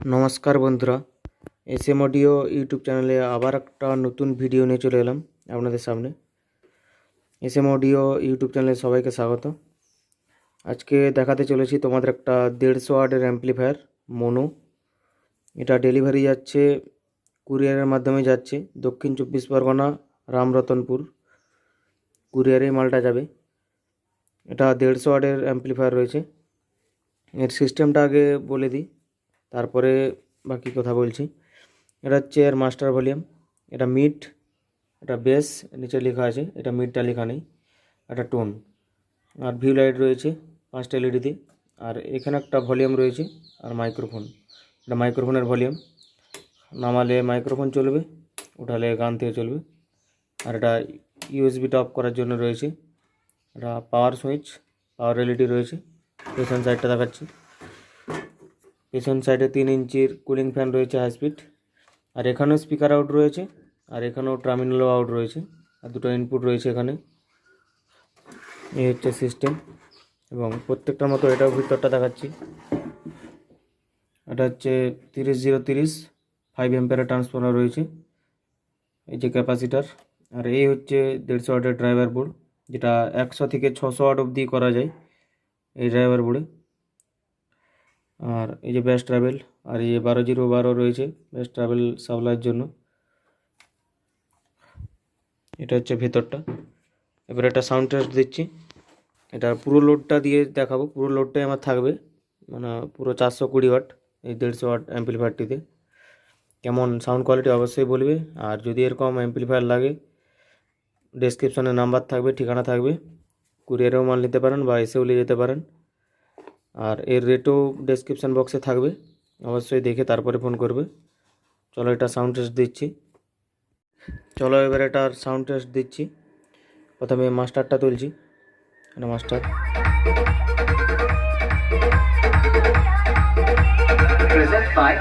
নমস্কার বন্ধুরা S M audio YouTube চ্যানেলে আবার একটা নতুন ভিডিও নিয়ে চলে এলাম আপনাদের সামনে। এস এম অডিও ইউটিউব চ্যানেলে সবাইকে স্বাগত। আজকে দেখাতে চলেছি তোমাদের একটা দেড়শো ওয়ার্ডের অ্যাম্পলিফায়ার মোনো এটা ডেলিভারি যাচ্ছে কুরিয়ারের মাধ্যমে যাচ্ছে, দক্ষিণ চব্বিশ পরগনা, রামরতনপুর। কুরিয়ারে মালটা যাবে। এটা দেড়শো ওয়ার্ডের অ্যাম্পলিফায়ার রয়েছে। এর সিস্টেমটা আগে বলে দিই। তারপরে বাকি কথা বলছি। এটা হচ্ছে এর মাস্টার ভলিউম এটা মিড এটা বেস নিচে লেখা আছে, এটা মিডটা লেখা নেই, এটা টোন আর ভিউ লাইট রয়েছে পাঁচটা এলইডিতে আর এখানে একটা ভলিউম রয়েছে, আর মাইক্রোফোন এটা মাইক্রোফোনের ভলিউম নামালে মাইক্রোফোন চলবে, উঠালে গান থেকে চলবে। আর এটা ইউএসবিটা অফ করার জন্য রয়েছে। এটা পাওয়ার সুইচ পাওয়ার এলইডি রয়েছে। পেছন সাইডটা দেখাচ্ছি। পেছন সাইডে তিন ইঞ্চির কুলিং ফ্যান রয়েছে হাই স্পিড আর এখানেও স্পিকার আউট রয়েছে, আর এখানেও টার্মিনালও আউট রয়েছে, আর দুটো ইনপুট রয়েছে এখানে। এই হচ্ছে সিস্টেম এবং প্রত্যেকটার মতো এটাও ভিতরটা দেখাচ্ছি। এটা হচ্ছে তিরিশ জিরো তিরিশ ফাইভ এম্পিয়ারের ট্রান্সফর্মার রয়েছে, এই যে ক্যাপাসিটার আর এই হচ্ছে দেড়শো ওয়াটের ড্রাইভার বোর্ড যেটা একশো থেকে ছশো ওয়াট অবধি করা যায় এই ড্রাইভার বোর্ডে আর এই যে ব্যাস ট্রাভেল আর এই যে বারো জিরো বারো রয়েছে ব্যাস ট্রাভেল সাপ্লাইয়ের জন্য। এটা হচ্ছে ভেতরটা। এবার একটা সাউন্ড টেস্ট দিচ্ছি। এটা পুরো লোডটা দিয়ে দেখাবো। পুরো লোডটাই আমার থাকবে। মানে পুরো চারশো কুড়ি ওয়াট এই দেড়শো ওয়াট অ্যাম্পলিফায়ারটিতে কেমন সাউন্ড কোয়ালিটি অবশ্যই বলবে। আর যদি এরকম অ্যাম্পলিফায়ার লাগে ডেসক্রিপশনে নাম্বার থাকবে, ঠিকানা থাকবে। কুরিয়ারেও মাল নিতে পারেন বা এসেও নিয়ে যেতে পারেন। আর এর রেটও ডেসক্রিপশান বক্সে থাকবে। অবশ্যই দেখে তারপরে ফোন করবে। চলো এটা সাউন্ড টেস্ট দিচ্ছি। চলো এবার এটার সাউন্ড টেস্ট দিচ্ছি। প্রথমে মাস্টারটা তুলছি। এটা master Present by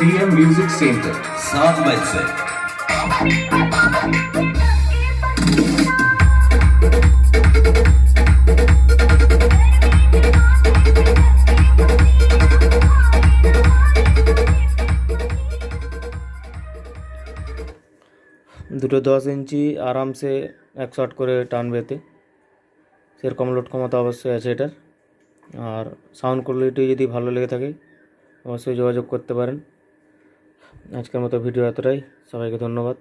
Ada tuh. EGF Mobile. Dotting. Dotting. DJ DM Music Center. सात मई से দুটো দশ ইঞ্চি আরামসে এক শট করে টানবে এতে সেরকম লোড ক্ষমতা অবশ্যই আছে এটার আর সাউন্ড কোয়ালিটি যদি ভালো লেগে থাকে অবশ্যই যোগাযোগ করতে পারেন আজকের মতো ভিডিও এতটাই। সবাইকে ধন্যবাদ।